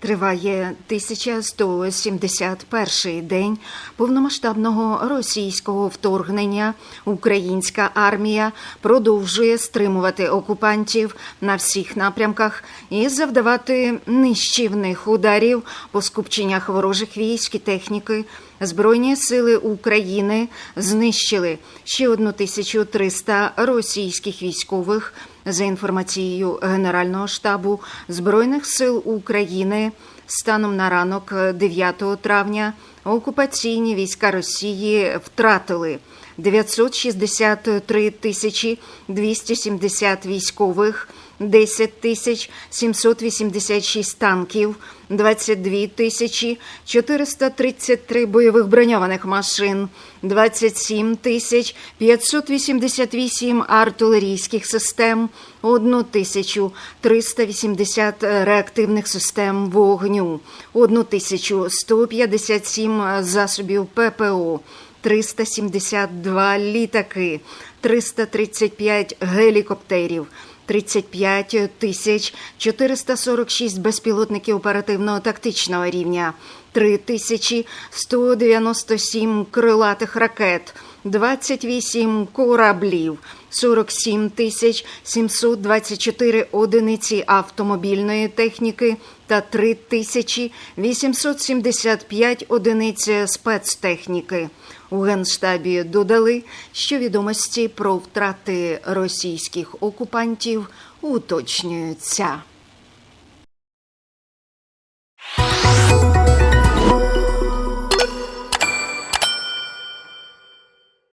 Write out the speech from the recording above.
Триває 1171 день повномасштабного російського вторгнення. Українська армія продовжує стримувати окупантів на всіх напрямках і завдавати нищівних ударів по скупченнях ворожих військ і техніки. Збройні сили України знищили ще 1300 російських військових. За інформацією Генерального штабу Збройних сил України, станом на ранок 9 травня окупаційні війська Росії втратили 963 тисячі 270 військових, 10 тисяч 786 танків, 22 тисячі 433 бойових броньованих машин, 27 тисяч 588 артилерійських систем, 1 тисячу 380 реактивних систем вогню, 1 тисячу 157 засобів ППО, 372 літаки, 335 гелікоптерів, 35 тисяч 446 безпілотників оперативного тактичного рівня, 3 тисячі 197 крилатих ракет, 28 кораблів, 47 тисяч 724 одиниці автомобільної техніки та 3 тисячі 875 одиниць спецтехніки. У Генштабі додали, що відомості про втрати російських окупантів уточнюються.